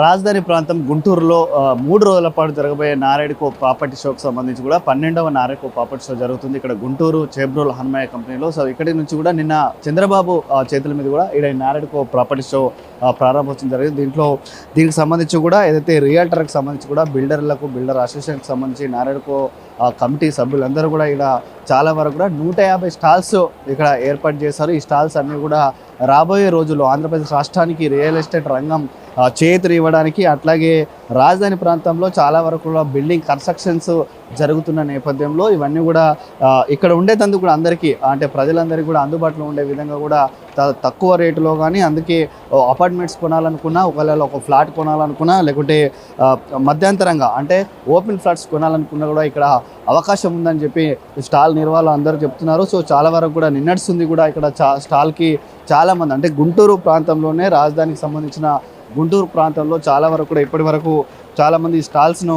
రాజధాని ప్రాంతం గుంటూరులో మూడు రోజుల పాటు జరగబోయే నారాయణకో ప్రాపర్టీ షోకి సంబంధించి కూడా పన్నెండవ నారాయణకో ప్రాపర్టీ షో జరుగుతుంది. ఇక్కడ గుంటూరు చేబ్రోల్ హనుమయ్య కంపెనీలో. సో ఇక్కడి నుంచి కూడా నిన్న చంద్రబాబు చేతుల మీద కూడా ఇక్కడ నారాయణకో ప్రాపర్టీ షో ప్రారంభోత్సవం జరిగింది. దీంట్లో దీనికి సంబంధించి కూడా ఏదైతే రియల్టర్కి సంబంధించి కూడా బిల్డర్లకు బిల్డర్ అసోసియేషన్కి సంబంధించి నారాయణకో ఆ, కమిటీ సభ్యులందరూ కూడా ఇక్కడ చాలా వరకు కూడా నూట యాభై స్టాల్స్ ఇక్కడ ఏర్పాటు చేశారు. ఈ స్టాల్స్ అన్నీ కూడా రాబోయే రోజుల్లో ఆంధ్రప్రదేశ్ రాష్ట్రానికి రియల్ ఎస్టేట్ రంగం చేతులు ఇవ్వడానికి అట్లాగే రాజధాని ప్రాంతంలో చాలా వరకు కూడా బిల్డింగ్ కన్స్ట్రక్షన్స్ జరుగుతున్న నేపథ్యంలో ఇవన్నీ కూడా ఇక్కడ ఉండేటందుకు కూడా అందరికీ అంటే ప్రజలందరికీ కూడా అందుబాటులో ఉండే విధంగా కూడా తక్కువ రేటులో కానీ అందుకే అపార్ట్మెంట్స్ కొనాలనుకున్నా ఒకవేళ ఒక ఫ్లాట్ కొనాలనుకున్నా లేకుంటే మధ్యంతరంగా అంటే ఓపెన్ ఫ్లాట్స్ కొనాలనుకున్నా కూడా ఇక్కడ అవకాశం ఉందని చెప్పి స్టాల్ నిర్వాహకులు అందరూ చెప్తున్నారు. సో చాలా వరకు కూడా నిన్నడుస్తుంది కూడా ఇక్కడ చా స్టాల్కి చాలామంది అంటే గుంటూరు ప్రాంతంలోనే రాజధానికి సంబంధించిన గుంటూరు ప్రాంతంలో చాలా వరకు కూడా ఇప్పటి వరకు చాలామంది ఈ స్టాల్స్ను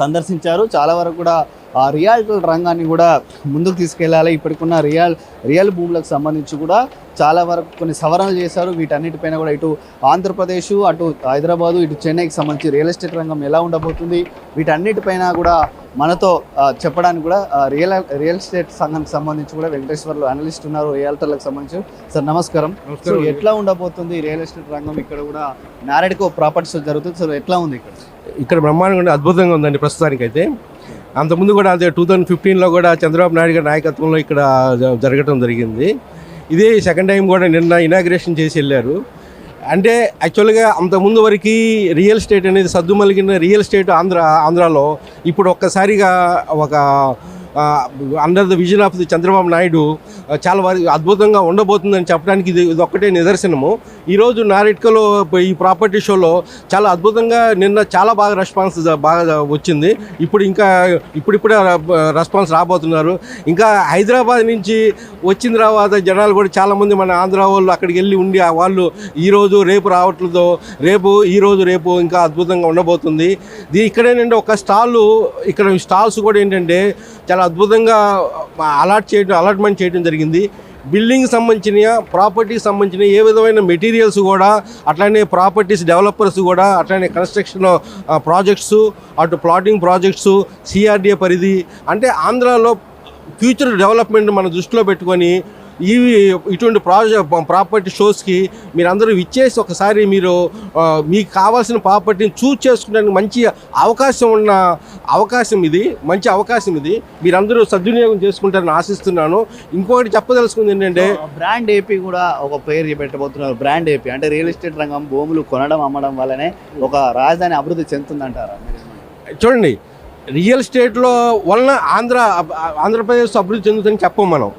సందర్శించారు. చాలా వరకు కూడా ఆ రియల్ రంగాన్ని కూడా ముందుకు తీసుకెళ్ళాలి ఇప్పటికున్న రియల్ రియల్ భూములకు సంబంధించి కూడా చాలా వరకు కొన్ని సవరణలు చేశారు. వీటన్నిటిపైన కూడా ఇటు ఆంధ్రప్రదేశ్ అటు హైదరాబాదు ఇటు చెన్నైకి సంబంధించి రియల్ ఎస్టేట్ రంగం ఎలా ఉండబోతుంది? వీటన్నిటిపైన కూడా మనతో చెప్పడానికి కూడా రియల్ రియల్ ఎస్టేట్ సంఘానికి సంబంధించి కూడా వెంకటేశ్వర్లు అనలిస్ట్ ఉన్నారు రియల్టర్లకు సంబంధించి. సార్ నమస్కారం. సో ఎట్లా ఉండబోతుంది రియల్ ఎస్టేట్ రంగం? ఇక్కడ కూడా నారాయణకో ప్రాపర్టీస్ జరుగుతుంది. సో ఎట్లా ఉంది ఇక్కడ? ఇక్కడ బ్రహ్మాండంగా అద్భుతంగా ఉందండి ప్రస్తుతానికైతే. అంతకుముందు కూడా అదే టూ థౌజండ్ ఫిఫ్టీన్లో కూడా చంద్రబాబు నాయుడు గారి నాయకత్వంలో ఇక్కడ జరగటం జరిగింది. ఇదే సెకండ్ టైం కూడా నిన్న ఇనాగ్రేషన్ చేసి వెళ్ళారు. అంటే యాక్చువల్గా అంతకుముందు వరకు రియల్ ఎస్టేట్ అనేది సద్దుమలిగిన రియల్ ఎస్టేట్ ఆంధ్ర ఆంధ్రాలో ఇప్పుడు ఒక్కసారిగా ఒక under the vision of the Chandrababu Naidu చాలా వరకు అద్భుతంగా ఉండబోతుందని చెప్పడానికి ఇది ఇది ఒక్కటే నిదర్శనము. ఈరోజు నారెట్కలో ఈ ప్రాపర్టీ షోలో చాలా అద్భుతంగా నిన్న చాలా బాగా రెస్పాన్స్ బాగా వచ్చింది. ఇప్పుడు ఇంకా ఇప్పుడిప్పుడే రెస్పాన్స్ రాబోతున్నారు. ఇంకా హైదరాబాద్ నుంచి వచ్చిన తర్వాత జనాలు కూడా చాలామంది మన ఆంధ్ర వాళ్ళు అక్కడికి వెళ్ళి ఉండి ఆ వాళ్ళు ఈరోజు రేపు రావట్లతో రేపు ఈరోజు రేపు ఇంకా అద్భుతంగా ఉండబోతుంది. దీ ఇక్కడేంటంటే ఒక స్టాల్ ఇక్కడ స్టాల్స్ కూడా ఏంటంటే చాలా అద్భుతంగా అలాట్ చేయడం అలాట్మెంట్ చేయడం జరిగింది. బిల్డింగ్ సంబంధించిన ప్రాపర్టీకి సంబంధించిన ఏ విధమైన మెటీరియల్స్ కూడా అట్లానే ప్రాపర్టీస్ డెవలపర్స్ కూడా అట్లానే కన్స్ట్రక్షన్ ప్రాజెక్ట్స్ అటు ప్లాటింగ్ ప్రాజెక్ట్స్ సిఆర్డిఏ పరిధి అంటే ఆంధ్రాలో ఫ్యూచర్ డెవలప్మెంట్ మన దృష్టిలో పెట్టుకొని ఇవి ఇటువంటి ప్రాజెక్ట్ ప్రాపర్టీ షోస్కి మీరందరూ ఇచ్చేసి ఒకసారి మీరు మీకు కావాల్సిన ప్రాపర్టీని చూస్ చేసుకోవడానికి మంచి అవకాశం ఉన్న అవకాశం ఇది మంచి అవకాశం ఇది. మీరందరూ సద్వినియోగం చేసుకుంటారని ఆశిస్తున్నాను. ఇంకొకటి చెప్పదలుచుకుంది ఏంటంటే బ్రాండ్ ఏపీ కూడా ఒక పేరు పెట్టబోతున్నారు. బ్రాండ్ ఏపీ అంటే రియల్ ఎస్టేట్ రంగం భూములు కొనడం అమ్మడం వల్లనే ఒక రాజధాని అభివృద్ధి చెందుతుందంటారా? చూడండి రియల్ ఎస్టేట్లో వలన ఆంధ్ర ఆంధ్రప్రదేశ్ అభివృద్ధి చెందుతుందని చెప్పం మనం.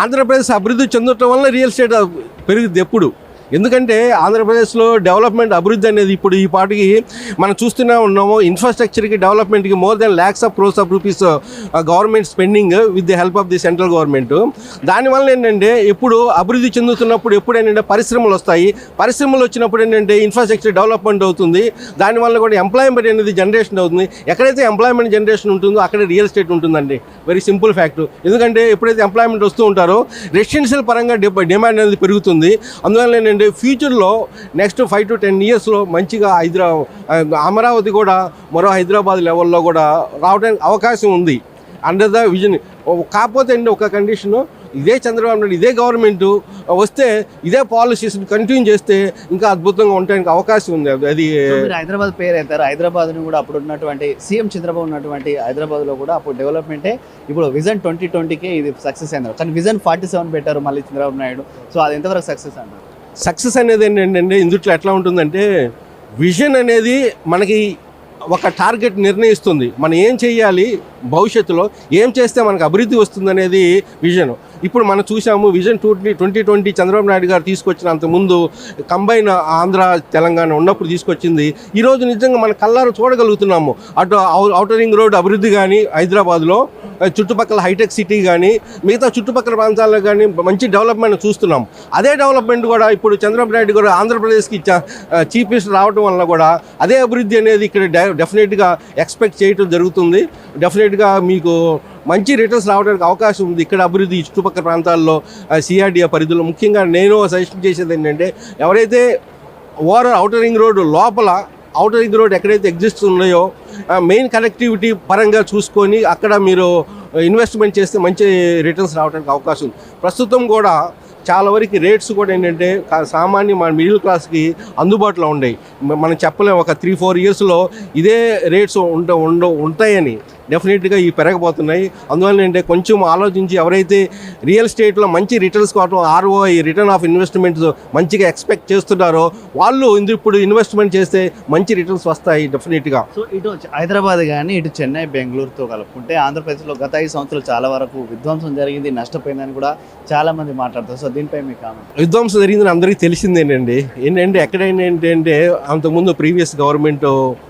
ఆంధ్రప్రదేశ్ అభివృద్ధి చెందటం వల్ల రియల్ ఎస్టేట్ పెరుగుద్ది ఎప్పుడు? ఎందుకంటే ఆంధ్రప్రదేశ్లో డెవలప్మెంట్ అభివృద్ధి అనేది ఇప్పుడు ఈ పాటికి మనం చూస్తూనే ఉన్నాము. ఇన్ఫ్రాస్ట్రక్చర్కి డెవలప్మెంట్కి more than lakhs of crores of rupees government spending with the help of the central government. దానివల్ల ఏంటంటే ఇప్పుడు అభివృద్ధి చెందుతున్నప్పుడు ఎప్పుడు ఏంటంటే పరిశ్రమలు వస్తాయి. పరిశ్రమలు వచ్చినప్పుడు ఏంటంటే ఇన్ఫ్రాస్ట్రక్చర్ డెవలప్మెంట్ అవుతుంది. దానివల్ల కూడా ఎంప్లాయ్మెంట్ అనేది జనరేషన్ అవుతుంది. ఎక్కడైతే ఎంప్లాయ్మెంట్ జనరేషన్ ఉంటుందో అక్కడ రియల్ ఎస్టేట్ ఉంటుందండి. Very simple fact. ఎందుకంటే ఎప్పుడైతే ఎంప్లాయ్మెంట్ వస్తూ ఉంటారో రెసిడెన్షియల్ పరంగా డిమాండ్ అనేది పెరుగుతుంది. అందువల్ల ఏంటంటే ఫ్యూచర్లో నెక్స్ట్ ఫైవ్ టు టెన్ ఇయర్స్లో మంచిగా హైదరాబాద్ అమరావతి కూడా మరో హైదరాబాద్ లెవెల్లో కూడా రావడానికి అవకాశం ఉంది. అండర్ ద విజన్ కాకపోతే అండి ఒక కండిషను ఇదే చంద్రబాబు నాయుడు ఇదే గవర్నమెంట్ వస్తే ఇదే పాలసీస్ కంటిన్యూ చేస్తే ఇంకా అద్భుతంగా ఉండడానికి అవకాశం ఉంది. అది- హైదరాబాద్ పేరు అవుతారు హైదరాబాద్ని కూడా అప్పుడు ఉన్నటువంటి సీఎం చంద్రబాబు ఉన్నటువంటి హైదరాబాద్లో కూడా అప్పుడు డెవలప్మెంటే ఇప్పుడు విజన్ ట్వంటీ ట్వంటీకే ఇది సక్సెస్ అయింది కానీ విజన్ ఫార్టీ సెవెన్ పెట్టారు మళ్ళీ చంద్రబాబు నాయుడు. సో అది ఎంతవరకు సక్సెస్ అంటారు సక్సెస్ అనేది ఏంటంటే ఇందుట్లో ఎట్లా ఉంటుందంటే విజన్ అనేది మనకి ఒక టార్గెట్ నిర్ణయిస్తుంది. మనం ఏం చేయాలి భవిష్యత్తులో ఏం చేస్తే మనకు అభివృద్ధి వస్తుంది అనేది విజన్. ఇప్పుడు మనం చూసాము vision twenty twenty twenty Chandrababu Naidu garu తీసుకొచ్చినంత ముందు కంబైన్ ఆంధ్ర తెలంగాణ ఉన్నప్పుడు తీసుకొచ్చింది. ఈరోజు నిజంగా మన కళ్ళారు చూడగలుగుతున్నాము. అటు ఔ- ఔటర్ రింగ్ రోడ్ అభివృద్ధి కానీ హైదరాబాద్లో చుట్టుపక్కల హైటెక్ సిటీ కానీ మిగతా చుట్టుపక్కల ప్రాంతాల్లో కానీ మంచి డెవలప్మెంట్ చూస్తున్నాం. అదే డెవలప్మెంట్ కూడా ఇప్పుడు చంద్రబాబు నాయుడు గారు ఆంధ్రప్రదేశ్కి చీఫ్ మినిస్టర్ రావడం వల్ల కూడా అదే అభివృద్ధి అనేది ఇక్కడ డెఫినెట్గా ఎక్స్పెక్ట్ చేయటం జరుగుతుంది. డెఫినెట్గా మీకు మంచి రిటర్న్స్ రావడానికి అవకాశం ఉంది. ఇక్కడ అభివృద్ధి చుట్టుపక్కల ప్రాంతాల్లో సిఆర్డిఏ పరిధిలో. ముఖ్యంగా నేను సజెషన్ చేసేది ఏంటంటే ఎవరైతే ఓవరాల్ ఔటర్ రింగ్ రోడ్డు లోపల ఔటర్ రింగ్ రోడ్ ఎక్కడైతే ఎగ్జిస్ట్ ఉన్నాయో మెయిన్ కనెక్టివిటీ పరంగా చూసుకొని అక్కడ మీరు ఇన్వెస్ట్మెంట్ చేస్తే మంచి రిటర్న్స్ రావడానికి అవకాశం ఉంది. ప్రస్తుతం కూడా చాలా వరకు రేట్స్ కూడా ఏంటంటే సామాన్య మన మిడిల్ క్లాస్కి అందుబాటులో ఉన్నాయి. మనం చెప్పలేము ఒక త్రీ ఫోర్ ఇయర్స్లో ఇదే రేట్స్ ఉంట ఉండ ఉంటాయని. డెఫినెట్గా ఈ పెరగబోతున్నాయి. అందువల్ల ఏంటంటే కొంచెం ఆలోచించి ఎవరైతే రియల్ ఎస్టేట్లో మంచి రిటర్న్స్ కావటం ఆర్ఓఐ రిటర్న్ ఆఫ్ ఇన్వెస్ట్మెంట్స్ మంచిగా ఎక్స్పెక్ట్ చేస్తున్నారో వాళ్ళు ఇందు ఇప్పుడు ఇన్వెస్ట్మెంట్ చేస్తే మంచి రిటర్న్స్ వస్తాయి డెఫినెట్గా. సో ఇటు హైదరాబాద్ కానీ ఇటు చెన్నై బెంగళూరుతో కలుపుకుంటే ఆంధ్రప్రదేశ్లో గత ఐదు సంవత్సరాలు చాలా వరకు విధ్వంసం జరిగింది నష్టపోయిందని కూడా చాలా మంది మాట్లాడతారు. సో దీనిపై మీ కామెంట్? విధ్వంసం జరిగిందని అందరికీ తెలిసిందేనండి. ఏంటంటే ఎక్కడైనా ఏంటంటే అంతకుముందు ప్రీవియస్ గవర్నమెంట్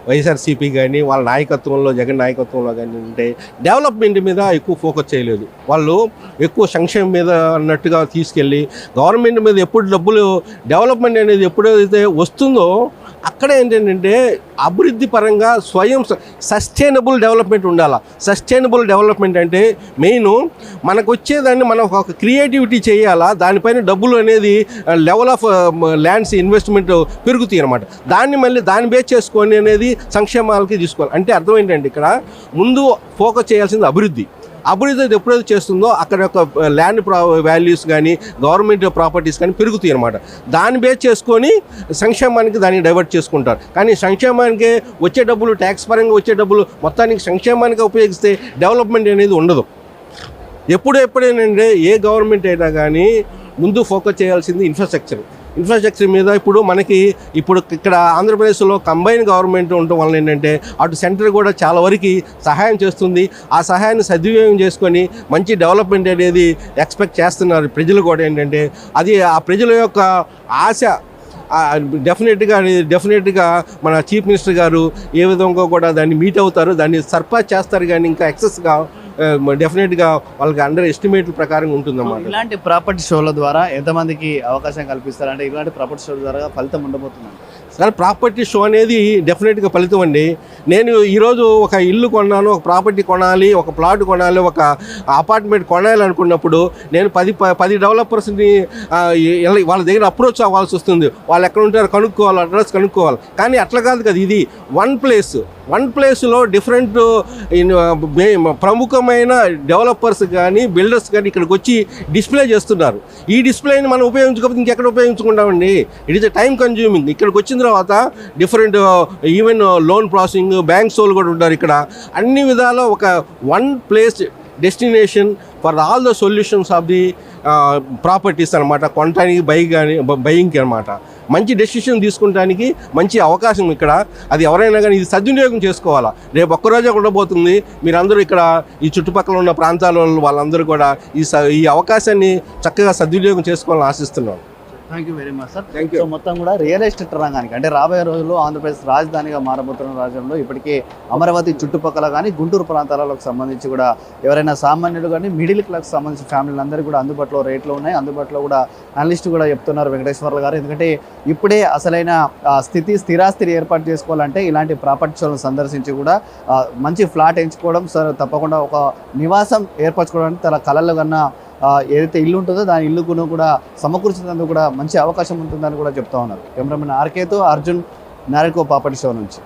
వైఎస్ఆర్సీపీ కానీ వాళ్ళ నాయకత్వంలో జగన్ నాయకత్వంలో కానీ అంటే డెవలప్మెంట్ మీద ఎక్కువ ఫోకస్ చేయలేదు. వాళ్ళు ఎక్కువ సంక్షేమం మీద అన్నట్టుగా తీసుకెళ్ళి గవర్నమెంట్ మీద ఎప్పుడు డబ్బులు డెవలప్మెంట్ అనేది ఎప్పుడైతే వస్తుందో అక్కడ ఏంటంటే అభివృద్ధి పరంగా స్వయం సస్టైనబుల్ డెవలప్మెంట్ ఉండాలి. సస్టైనబుల్ డెవలప్మెంట్ అంటే మెయిన్ మనకు వచ్చేదాన్ని మనం ఒక క్రియేటివిటీ చేయాలా దానిపైన డబ్బులు అనేది లెవెల్ ఆఫ్ ల్యాండ్స్ ఇన్వెస్ట్మెంట్ పెరుగుతాయి అనమాట దాన్ని మళ్ళీ దాన్ని బేస్ చేసుకొని అనేది సంక్షేమాలకి తీసుకోవాలి. అంటే అర్థం ఏంటంటే ఇక్కడ ముందు ఫోకస్ చేయాల్సింది అభివృద్ధి. అభివృద్ధి ఎప్పుడైతే చేస్తుందో అక్కడ యొక్క ల్యాండ్ ప్రా వాల్యూస్ కానీ గవర్నమెంట్ ప్రాపర్టీస్ కానీ పెరుగుతాయి అనమాట దాన్ని బేస్ చేసుకొని సంక్షేమానికి దాన్ని డైవర్ట్ చేసుకుంటారు. కానీ సంక్షేమానికి వచ్చే డబ్బులు ట్యాక్స్ పరంగా వచ్చే డబ్బులు మొత్తానికి సంక్షేమానికి ఉపయోగిస్తే డెవలప్మెంట్ అనేది ఉండదు. ఎప్పుడు ఎప్పుడేనంటే ఏ గవర్నమెంట్ అయినా కానీ ముందు ఫోకస్ చేయాల్సింది ఇన్ఫ్రాస్ట్రక్చర్ ఇన్ఫ్రాస్ట్రక్చర్ మీద ఇప్పుడు మనకి ఇప్పుడు ఇక్కడ ఆంధ్రప్రదేశ్లో కంబైన్ గవర్నమెంట్ ఉండటం వల్ల ఏంటంటే అటు సెంటర్ కూడా చాలా వరకు సహాయం చేస్తుంది. ఆ సహాయాన్ని సద్వినియోగం చేసుకొని మంచి డెవలప్మెంట్ అనేది ఎక్స్పెక్ట్ చేస్తున్నారు ప్రజలు కూడా ఏంటంటే. అది ఆ ప్రజల యొక్క ఆశ డెఫినెట్గా డెఫినెట్గా మన చీఫ్ మినిస్టర్ గారు ఏ విధంగా కూడా దాన్ని మీట్ అవుతారు దాన్ని సర్పాస్ చేస్తారు కానీ ఇంకా ఎక్సెస్గా డెఫినెట్గా వాళ్ళకి అండర్ ఎస్టిమేట్ ప్రకారం ఉంటుందన్నమాట. ఇలాంటి ప్రాపర్టీ షోల ద్వారా ఎంతమందికి అవకాశం కల్పిస్తారు అంటే ఇలాంటి ప్రాపర్టీ షోల ద్వారా ఫలితం ఉండబోతుంది కానీ ప్రాపర్టీ షో అనేది డెఫినెట్గా ఫలితం అండి. నేను ఈరోజు ఒక ఇల్లు కొన్నాను ఒక ప్రాపర్టీ కొనాలి ఒక ప్లాట్ కొనాలి ఒక అపార్ట్మెంట్ కొనాలి అనుకున్నప్పుడు నేను పది ప- పది డెవలపర్స్ని వాళ్ళ దగ్గర అప్రోచ్ అవ్వాల్సి వస్తుంది. వాళ్ళు ఎక్కడ ఉంటారో కనుక్కోవాలి అడ్రస్ కనుక్కోవాలి. కానీ అట్లా కాదు కదా ఇది. వన్ ప్లేస్ వన్ ప్లేస్లో డిఫరెంట్ ప్రముఖమైన డెవలపర్స్ కానీ బిల్డర్స్ కానీ ఇక్కడికి వచ్చి డిస్ప్లే చేస్తున్నారు. ఈ డిస్ప్లేని మనం ఉపయోగించుకోకపోతే ఇంకెక్కడ ఉపయోగించుకుంటామండి? It is time consuming. ఇక్కడికి వచ్చిన తర్వాత different even loan processing banks వాళ్ళు కూడా ఉంటారు ఇక్కడ. అన్ని విధాల ఒక one place destination for all the solutions of the properties అనమాట కొనటానికి బై కానీ బయింగ్కి అనమాట మంచి డెసిషన్ తీసుకుంటానికి మంచి అవకాశం ఇక్కడ. అది ఎవరైనా కానీ ఇది సద్వినియోగం చేసుకోవాలా. రేపు ఒక్కరోజే ఉండబోతుంది. మీరందరూ ఇక్కడ ఈ చుట్టుపక్కల ఉన్న ప్రాంతాల వాళ్ళందరూ కూడా ఈ స ఈ అవకాశాన్ని చక్కగా సద్వినియోగం చేసుకోవాలని ఆశిస్తున్నాను. Thank you very much sir thank so మొత్తం కూడా రియల్ ఎస్టేట్ రంగానికి అంటే రాబోయే రోజుల్లో ఆంధ్రప్రదేశ్ రాజధానిగా మారబోతున్న రాజ్యంలో ఇప్పటికే అమరావతి చుట్టుపక్కల కానీ గుంటూరు ప్రాంతాలకు సంబంధించి కూడా ఎవరైనా సామాన్యులు కానీ మిడిల్ క్లాస్ సంబంధించిన ఫ్యామిలీలు అందరూ కూడా అందుబాటులో రేట్లు ఉన్నాయి. అందుబాటులో కూడా అనలిస్ట్ కూడా చెప్తున్నారు వెంకటేశ్వర్లు గారు. ఎందుకంటే ఇప్పుడే అసలైన స్థితి స్థిరాస్తిని ఏర్పాటు చేసుకోవాలంటే ఇలాంటి ప్రాపర్టీ షోలను సందర్శించి కూడా మంచి ఫ్లాట్ ఎంచుకోవడం సార్ తప్పకుండా ఒక నివాసం ఏర్పరచుకోవడానికి తన కళలు కన్నా ఏదైతే ఇల్లు ఉంటుందో దాని ఇల్లుకును కూడా సమకూర్చినందుకు కూడా మంచి అవకాశం ఉంటుందని కూడా చెప్తా ఉన్నారు. కెమెరామెన్ ఆర్కేతో అర్జున్ నారకో పాపటి షో నుంచి.